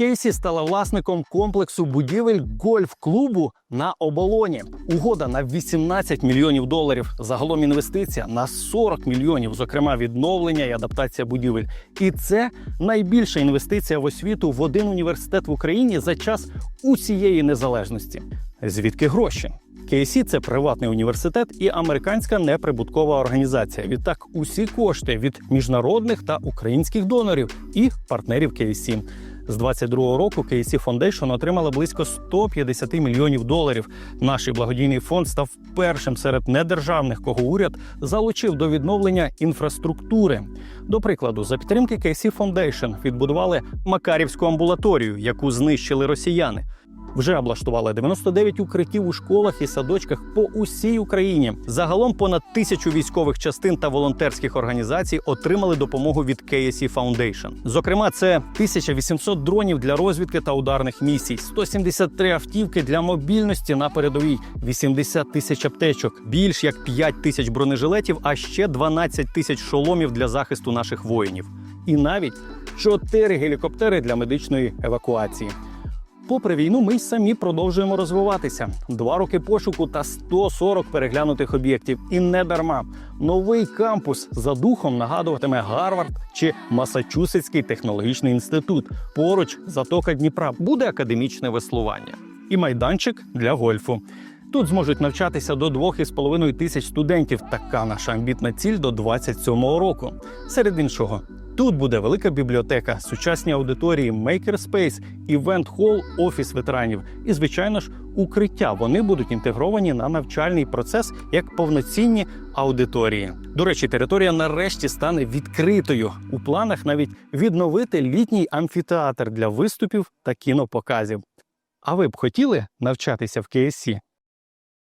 Кейсі стала власником комплексу будівель гольф-клубу на оболоні. Угода на 18 мільйонів доларів. Загалом інвестиція на 40 мільйонів, зокрема відновлення і адаптація будівель. І це найбільша інвестиція в освіту в один університет в Україні за час усієї незалежності. Звідки гроші? KC – це приватний університет і американська неприбуткова організація. Відтак, усі кошти від міжнародних та українських донорів і партнерів KC. З 22-го року KC Foundation отримала близько 150 мільйонів доларів. Наш благодійний фонд став першим серед недержавних, кого уряд залучив до відновлення інфраструктури. До прикладу, за підтримки KC Foundation відбудували Макарівську амбулаторію, яку знищили росіяни. Вже облаштували 99 укриттів у школах і садочках по усій Україні. Загалом понад тисячу військових частин та волонтерських організацій отримали допомогу від KSE Foundation. Зокрема, це 1800 дронів для розвідки та ударних місій, 173 автівки для мобільності на передовій, 80 тисяч аптечок, більш як 5 тисяч бронежилетів, а ще 12 тисяч шоломів для захисту наших воїнів. І навіть 4 гелікоптери для медичної евакуації. Попри війну, ми й самі продовжуємо розвиватися. Два роки пошуку та 140 переглянутих об'єктів. І не дарма. Новий кампус за духом нагадуватиме Гарвард чи Масачусетський технологічний інститут. Поруч затока Дніпра буде академічне веслування і майданчик для гольфу. Тут зможуть навчатися до 2,5 тисяч студентів. Така наша амбітна ціль до 27-го року. Серед іншого, тут буде велика бібліотека, сучасні аудиторії, Makerspace, івент хол, офіс ветеранів і, звичайно ж, укриття. Вони будуть інтегровані на навчальний процес як повноцінні аудиторії. До речі, територія нарешті стане відкритою. У планах навіть відновити літній амфітеатр для виступів та кінопоказів. А ви б хотіли навчатися в КСІ?